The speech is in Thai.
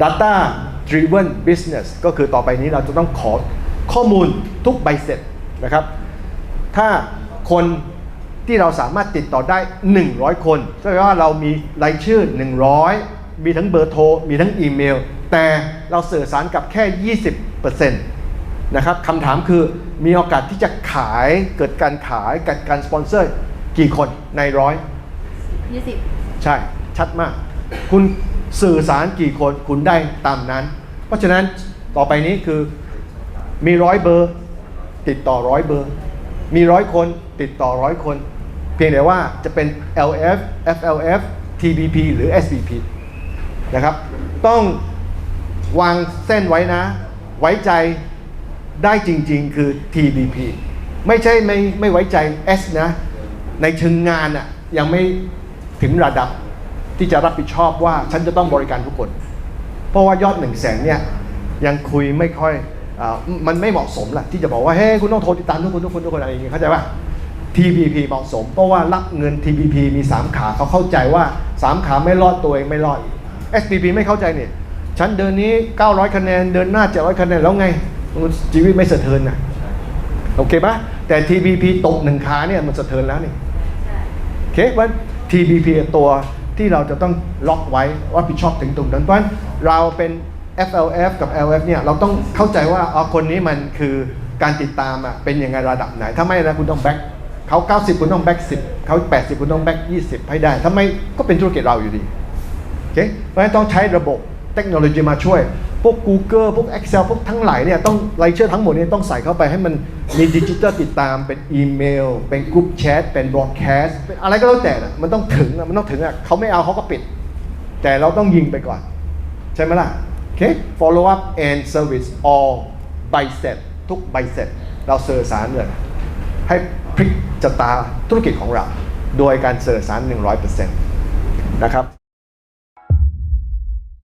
data driven business ก็คือต่อไปนี้เราจะต้องขอข้อมูลทุกใบเสร็จนะครับ ถ้าคนที่เราสามารถติดต่อได้ 100 คนแสดงว่าเรามีรายชื่อ 100 มีทั้งเบอร์โทร มีทั้งอีเมล แต่เราสื่อสารกับแค่ 20%นะครับคำถามคือมีโอกาสที่จะขายเกิดการขายเกิดการสปอนเซอร์กี่คนในร้อยยี่สิบใช่ ชัดมาก คุณ สื่อสารกี่คนคุณได้ตามนั้น เพราะฉะนั้นต่อไปนี้คือมีร้อยเบอร์ ติดต่อร้อยเบอร์ มีร้อยคนติดต่อร้อยคน เพียงแต่ว่าจะเป็น LF FLF TBP หรือ SBP นะครับ ต้องวางเส้นไว้นะ ไว้ใจได้จริง ๆ คือ TBP ไม่ใช่ไม่ไม่ไว้ใจ S นะ ในเชิงงานอะยังไม่ถึงระดับ ที่จะรับผิดชอบว่าฉันจะต้องบริการทุกคน เพราะว่ายอดหนึ่งแสนเนี่ยยังคุยไม่ค่อยอมันไม่เหมาะสมแหละที่จะบอกว่าเฮ้ยคุณต้องโทรติดตามทุกคนทุกคนทุกคนอะไรอย่างเงี้ยเข้าใจป่ะ TPP เหมาะสม เพราะว่ารับเงิน TPP มี 3 ขาเขาเข้าใจว่า 3 ขาไม่รอดตัวเองไม่รอด SPP ไม่เข้าใจเนี่ยฉันเดินนี้ 900 คะแนน เดินหน้า 700 คะแนน แล้วไงชีวิตไม่สะเทือนนะโอเคปะแต่ TPP ตกหนึ่งขาเนี่ยมันสะเทือนแล้วนี่โอเคว่า TPP ตัว ที่เราจะต้องล็อกไว้ว่าผิดชอบถึงตรงนั้นเพราะฉะนั้นเราเป็น FLF กับ LF เนี่ยเราต้องเข้าใจว่าอ๋อคนนี้มันคือการติดตามอะเป็นยังไงระดับไหน ถ้าไม่นะคุณต้องแบ็คเขา 90 คุณต้องแบ็ค10เขา80 คุณต้องแบ็ค20 ให้ได้ ถ้าไม่ก็เป็นธุรกิจเราอยู่ดีโอเคเพราะฉะนั้นต้องใช้ระบบเทคโนโลยีมาช่วย พวก Google พวก Excel พวกทั้งหลายเนี่ยต้องรายชื่อทั้งหมดเนี่ยต้องใส่เข้าไปให้มันมีดิจิตอลติดตามเป็นอีเมล เป็นกรุ๊ปแชทเป็นบล็อ d แคสเป็นอะไรก็แล้วแต่นะมันต้องถึงอะมันต้องถึงอะเขาไม่เอาเขาก็ปิด แต่เราต้องยิงไปก่อน ใช่ไหมล่ะโอเค follow up and service all ใบเสร็จทุกใบเสร็จเราสื่อสารเลยให้พลิกชะตาธุรกิจของเรา โดยการสื่อสาร 100%นะครับ